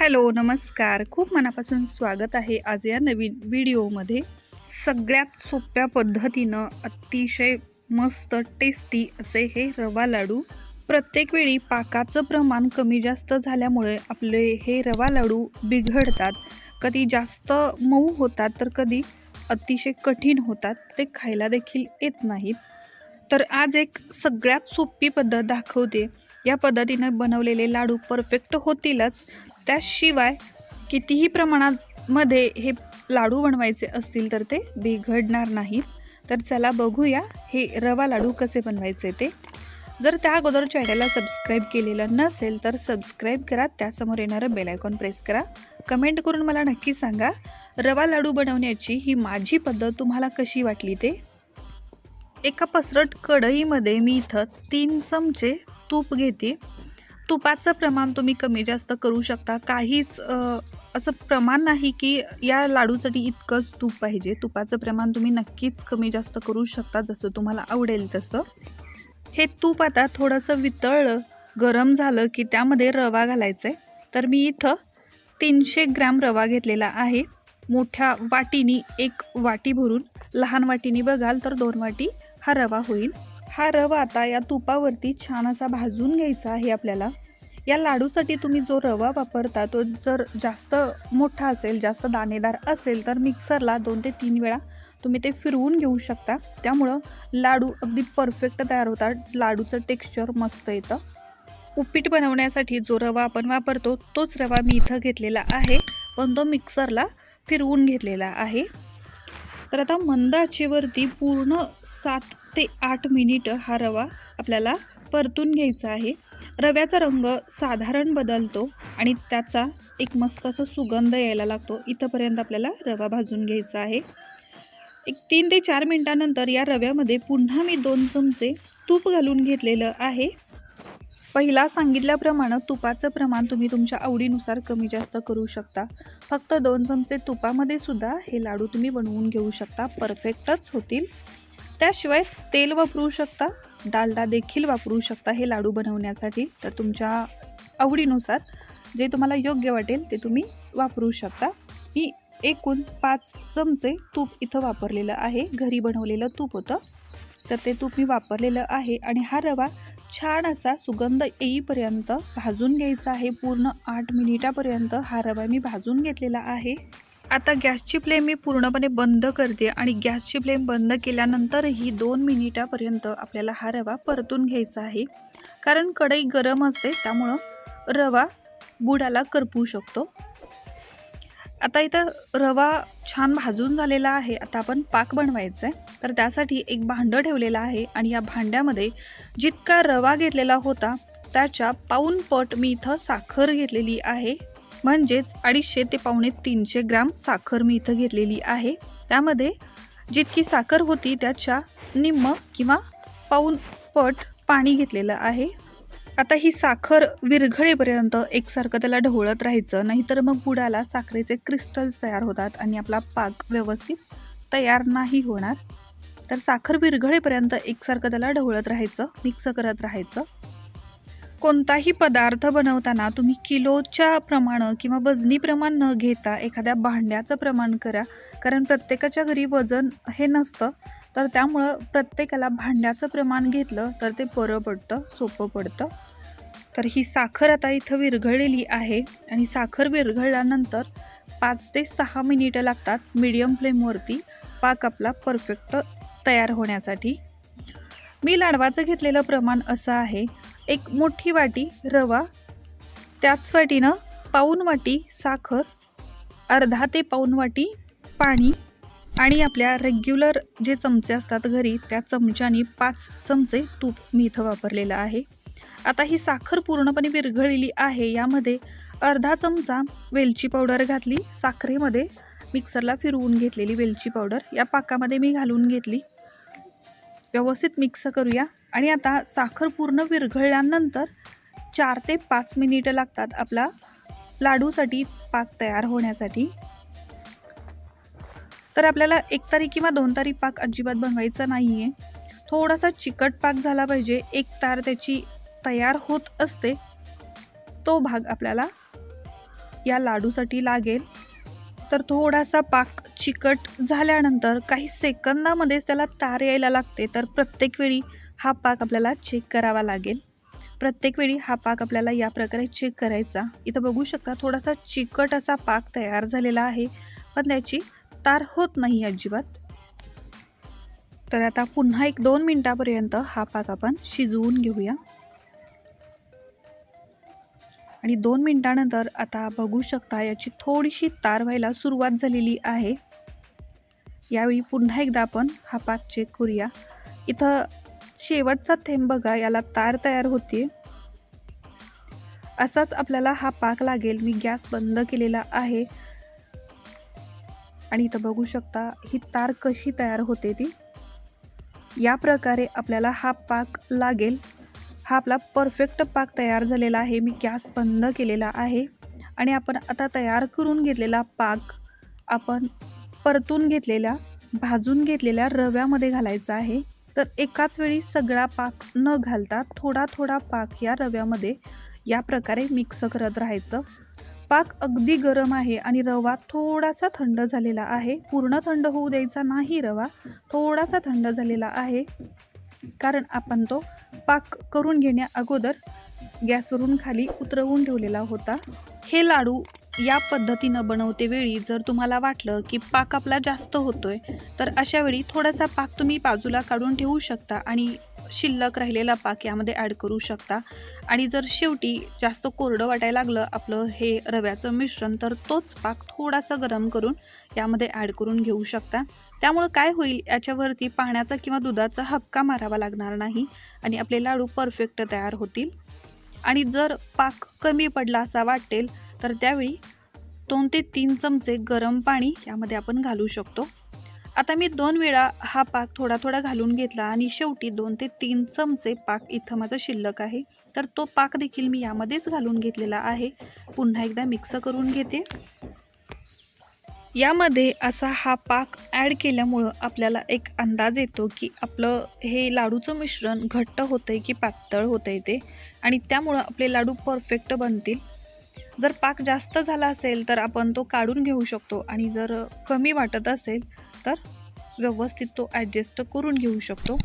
Hello नमस्कार. खूप मनापासून स्वागत आहे आज या नवीन व्हिडिओमध्ये. सगळ्यात सोप्या पद्धतीनं अतिशय मस्त टेस्टी असे हे रवा लाडू. प्रत्येक वेळी पाकाचं प्रमाण कमी जास्त झाल्यामुळे आपले हे रवा लाडू बिघडतात. कधी जास्त मऊ होतात तर कधी अतिशय कठीण होतात. ते खायला देखील येत नाहीत. तर आज एक सगळ्यात सोपी पद्धत दाखवते. या पद्धतीनं बनवलेले लाडू परफेक्ट होतीलच. त्याशिवाय कितीही प्रमाणात मध्ये हे लाडू बनवायचे असतील तर ते बिघडणार नाहीत. तर चला बघूया हे रवा लाडू कसे बनवायचे ते. जर त्या अगोदर चॅनलला सबस्क्राईब केलेलं नसेल तर सबस्क्राईब करा त्यासमोर येणारं बेलायकॉन प्रेस करा. कमेंट करून मला नक्की सांगा रवा लाडू बनवण्याची ही माझी पद्धत तुम्हाला कशी वाटली ते? एका पसरट कढईमध्ये मी इथं तीन चमचे तूप घेते. तुपाचं प्रमाण तुम्ही कमी जास्त करू शकता. काहीच असं प्रमाण नाही की या लाडूसाठी इतकंच तूप पाहिजे. तुपाचं प्रमाण तुम्ही नक्कीच कमी जास्त करू शकता जसं तुम्हाला आवडेल तसं. हे तूप आता थोडंसं वितळलं गरम झालं की त्यामध्ये रवा घालायचा आहे तर मी इथं तीनशे ग्रॅम रवा घेतलेला आहे. मोठ्या वाटीनी एक वाटी भरून लहान वाटीनी बघाल तर दोन वाटी हा रवा होईल. हा रवा आता या तुपावरती छान असा भाजून घ्यायचा आहे आपल्याला. या लाडूसाठी तुम्ही जो रवा वापरता तो जर जास्त मोठा असेल जास्त दाणेदार असेल तर मिक्सरला दोन ते तीन वेळा तुम्ही ते फिरवून घेऊ शकता. त्यामुळं लाडू अगदी परफेक्ट तयार होतात. लाडूचं टेक्स्चर मस्त येतं. उपीट बनवण्यासाठी जो रवा आपण वापरतो तोच रवा मी इथं घेतलेला आहे. पण तो मिक्सरला फिरवून घेतलेला आहे. तर आता मंद आचेवरती पूर्ण सात ते आठ मिनिटं हा रवा आपल्याला परतून घ्यायचा आहे. रव्याचा रंग साधारण बदलतो आणि त्याचा एक मस्त असा सुगंध यायला लागतो. इथंपर्यंत आपल्याला रवा भाजून घ्यायचा आहे. एक तीन ते चार मिनटानंतर या रव्यामध्ये पुन्हा मी दोन चमचे तूप घालून घेतलेलं आहे. पहिला सांगितल्याप्रमाणे तुपाचं प्रमाण तुम्ही तुमच्या आवडीनुसार कमी जास्त करू शकता. फक्त दोन चमचे तुपामध्ये सुद्धा हे लाडू तुम्ही बनवून घेऊ शकता. परफेक्टच होतील. त्याशिवाय तेल वापरू शकता डालडा देखील वापरू शकता हे लाडू बनवण्यासाठी. तर तुमच्या आवडीनुसार जे तुम्हाला योग्य वाटेल ते तुम्ही वापरू शकता. मी एकूण पाच चमचे तूप इथं वापरलेलं आहे. घरी बनवलेलं तूप होतं. तर ते तूप मी वापरलेलं आहे आणि हा रवा छान असा सुगंध येईपर्यंत भाजून घ्यायचा आहे. पूर्ण आठ मिनिटापर्यंत हा रवा मी भाजून घेतलेला आहे. आता गॅसची फ्लेम मी पूर्णपणे बंद करते आणि गॅसची फ्लेम बंद केल्यानंतरही दोन मिनिटापर्यंत आपल्याला हा रवा परतून घ्यायचा आहे. कारण कढई गरम असते त्यामुळं रवा बुडाला करपू शकतो. आता इथं रवा छान भाजून झालेला आहे आता आपण पाक बनवायचा आहे तर त्यासाठी एक भांडं ठेवलेलं आहे आणि या भांड्यामध्ये जितका रवा घेतलेला होता त्याच्या पाऊन पट मी इथं साखर घेतलेली आहे. म्हणजेच अडीचशे ते पावणे तीनशे ग्राम साखर मी इथं घेतलेली आहे. त्यामध्ये जितकी साखर होती त्याच्या निम्म किंवा पाऊन पट पाणी घेतलेलं आहे. आता ही साखर विरघळेपर्यंत एकसारखं त्याला ढवळत राहायचं नाहीतर मग बुडाला साखरेचे क्रिस्टल्स तयार होतात आणि आपला पाक व्यवस्थित तयार नाही होणार. तर साखर विरघळेपर्यंत एकसारखं त्याला ढवळत राहायचं मिक्स करत राहायचं. कोणताही पदार्थ बनवताना तुम्ही किलोच्या प्रमाणं किंवा वजनी प्रमाण न घेता एखाद्या भांड्याचं प्रमाण करा. कारण प्रत्येकाच्या घरी वजन हे नसतं. तर त्यामुळं प्रत्येकाला भांड्याचं प्रमाण घेतलं तर ते बरं पडतं सोपं पडतं. तर ही साखर आता इथं विरघळलेली आहे आणि साखर विरघळल्यानंतर पाच ते सहा मिनिटं लागतात मीडियम फ्लेमवरती पाक आपला परफेक्ट तयार होण्यासाठी. मी लाडवाचं घेतलेलं प्रमाण असं आहे एक मोठी वाटी रवा त्याच वाटीनं पाऊन वाटी साखर अर्धा ते पाऊन वाटी पाणी आणि आपल्या रेग्युलर जे चमचे असतात घरी त्या चमच्यानी पाच चमचे तूप मी इथं वापरलेलं आहे. आता ही साखर पूर्णपणे विरघळलेली आहे यामध्ये अर्धा चमचा वेलची पावडर घातली साखरेमध्ये मिक्सरला फिरवून घेतलेली वेलची पावडर या पाकामध्ये मी घालून घेतली. व्यवस्थित मिक्स करूया. आणि आता साखर पूर्ण विरघळल्यानंतर चार ते पाच मिनिटं लागतात आपला लाडूसाठी पाक तयार होण्यासाठी. तर आपल्याला एक तारी किंवा दोन तारी पाक अजिबात बनवायचा नाही आहे थोडासा चिकट पाक झाला पाहिजे एक तार त्याची तयार होत असते तो भाग आपल्याला या लाडूसाठी लागेल. तर थोडासा पाक चिकट झाल्यानंतर काही सेकंदामध्येच त्याला तार यायला लागते. तर प्रत्येक वेळी हा पाक आपल्याला चेक करावा लागेल. प्रत्येक वेळी हा पाक आपल्याला या प्रकारे चेक करायचा. इथं बघू शकता थोडासा चिकट असा पाक तयार झालेला आहे पण त्याची तार होत नाही अजिबात. तर आता पुन्हा एक दोन मिनटापर्यंत हा पाक आपण शिजवून घेऊया. आणि दोन मिनटानंतर आता बघू शकता याची थोडीशी तार व्हायला सुरुवात झालेली आहे. यावेळी पुन्हा एकदा आपण हा पाक चेक करूया. इथं शेवटचा थेंब बघा याला तार तयार होते. असाच आपल्याला हा पाक लागेल. मी गॅस बंद केलेला आहे. आणि इथं बघू शकता ही तार कशी तयार होते ती. या प्रकारे आपल्याला हा पाक लागेल. हा आपला परफेक्ट पाक तयार झालेला आहे. मी गॅस बंद केलेला आहे. आणि आपण आता तयार करून घेतलेला पाक आपण परतून घेतलेल्या भाजून घेतलेल्या रव्यामध्ये घालायचा आहे. तर एकाच वेळी सगळा पाक न घालता थोडा थोडा पाक या रव्यामध्ये या प्रकारे मिक्स करत राहायचं. पाक अगदी गरम आहे आणि रवा थोडासा थंड झालेला आहे. पूर्ण थंड होऊ द्यायचा नाही रवा थोडासा थंड झालेला आहे. कारण आपण तो पाक करून घेण्या अगोदर गॅसवरून खाली उतरवून ठेवलेला होता. हे लाडू या पद्धतीनं बनवते वेळी जर तुम्हाला वाटलं की पाक आपला जास्त होतोय तर अशा वेळी थोडासा पाक तुम्ही बाजूला काढून ठेवू शकता आणि शिल्लक राहिलेला पाक यामध्ये ॲड करू शकता. आणि जर शेवटी जास्त कोरडं वाटायला लागलं आपलं हे रव्याचं मिश्रण तर तोच पाक थोडासा गरम करून यामध्ये ॲड करून घेऊ शकता. त्यामुळं काय होईल याच्यावरती पाण्याचा किंवा दुधाचा हक्का मारावा लागणार नाही आणि आपले लाडू परफेक्ट तयार होतील. आणि जर पाक कमी पडला असा वाटेल तर त्यावेळी दोन ते तीन चमचे गरम पाणी यामध्ये आपण घालू शकतो. आता मी दोन वेळा हा पाक थोडा थोडा घालून घेतला आणि शेवटी दोन ते तीन चमचे पाक इथं माझा शिल्लक आहे. तर तो पाक देखील मी यामध्येच घालून घेतलेला आहे. पुन्हा एकदा मिक्स करून घेते. यामध्ये असा हा पाक ॲड केल्यामुळं आपल्याला एक अंदाज येतो की आपलं हे लाडूचं मिश्रण घट्ट होतं आहे की पातळ होतं आहे ते. आणि त्यामुळं आपले लाडू परफेक्ट बनतील. जर पाक जास्त झाला असेल तर आपण तो काढून घेऊ शकतो आणि जर कमी वाटत असेल तर व्यवस्थित तो ॲडजस्ट करून घेऊ शकतो.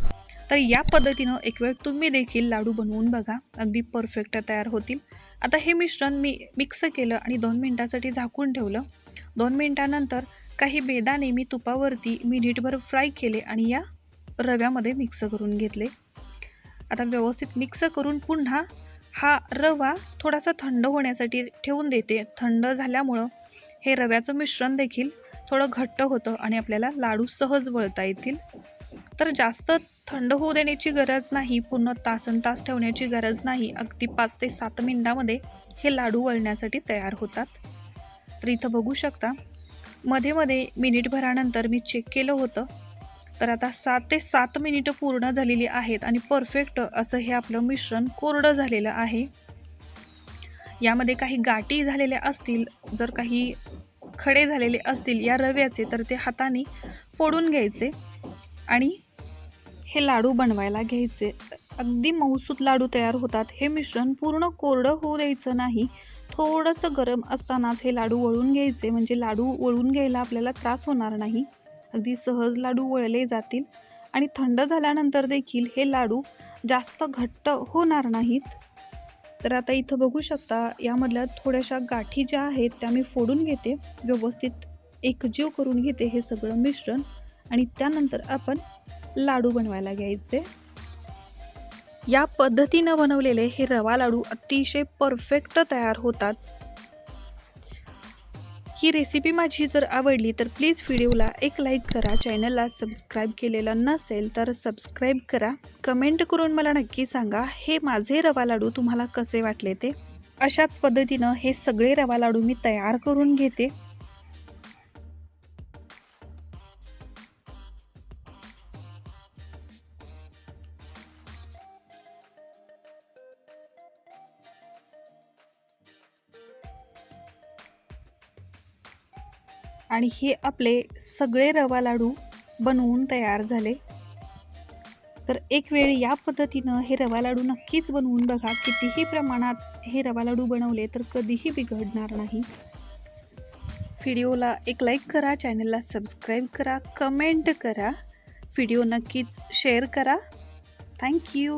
तर या पद्धतीनं एक वेळ तुम्ही देखील लाडू बनवून बघा. अगदी परफेक्ट तयार होतील. आता हे मिश्रण मी मिक्स केलं आणि दोन मिनटासाठी झाकून ठेवलं. दोन मिनटानंतर काही बेदाने मी तुपावरती मिनिटभर फ्राय केले आणि या रव्यामध्ये मिक्स करून घेतले. आता व्यवस्थित मिक्स करून पुन्हा हा रवा थोडासा थंड होण्यासाठी ठेवून देते. थंड झाल्यामुळं हे रव्याचं मिश्रण देखील थोडं घट्ट होतं आणि आपल्याला लाडू सहज वळता येतील. तर जास्त थंड होऊ देण्याची गरज नाही पूर्ण तासन तास ठेवण्याची गरज नाही. अगदी पाच ते सात मिनटामध्ये हे लाडू वळण्यासाठी तयार होतात. तर इथं बघू शकता मध्ये मध्ये मिनिटभरानंतर मी चेक केलं होतं. तर आता सात ते सात मिनिटं पूर्ण झालेली आहेत आणि परफेक्ट असं हे आपलं मिश्रण कोरडं झालेलं आहे. यामध्ये काही गाठी झालेल्या असतील जर काही खडे झालेले असतील या रव्याचे तर ते हाताने फोडून घ्यायचे आणि हे लाडू बनवायला घ्यायचे. अगदी मऊसूत लाडू तयार होतात. हे मिश्रण पूर्ण कोरडं होऊ द्यायचं नाही. थोडंसं गरम असतानाच हे लाडू वळून घ्यायचे. म्हणजे लाडू वळून घ्यायला आपल्याला त्रास होणार नाही. अगदी सहज लाडू वळले जातील. आणि थंड झाल्यानंतर देखील हे लाडू जास्त घट्ट होणार नाहीत. तर आता इथं बघू शकता यामधल्या थोड्याशा गाठी ज्या आहेत त्या मी फोडून घेते. व्यवस्थित एकजीव करून घेते हे सगळं मिश्रण. आणि त्यानंतर आपण लाडू बनवायला घ्यायचे. या पद्धतीनं बनवलेले हे रवा लाडू अतिशय परफेक्ट तयार होतात. ही रेसिपी माझी जर आवडली तर प्लीज व्हिडिओला एक लाईक करा. चॅनलला सबस्क्राईब केलेलं नसेल तर सबस्क्राईब करा. कमेंट करून मला नक्की सांगा हे माझे रवा लाडू तुम्हाला कसे वाटले ते? अशाच पद्धतीनं हे सगळे रवा लाडू मी तयार करून घेते. आणि हे आपले सगळे रवा लाडू बनवून तयार झाले. तर एक वेळ या पद्धतीनं हे रवा लाडू नक्कीच बनवून बघा. कितीही प्रमाणात हे रवा लाडू बनवले तर कधीही बिघडणार नाही. व्हिडिओला एक लाईक करा चॅनलला सबस्क्राईब करा कमेंट करा. व्हिडिओ नक्कीच शेअर करा. थँक्यू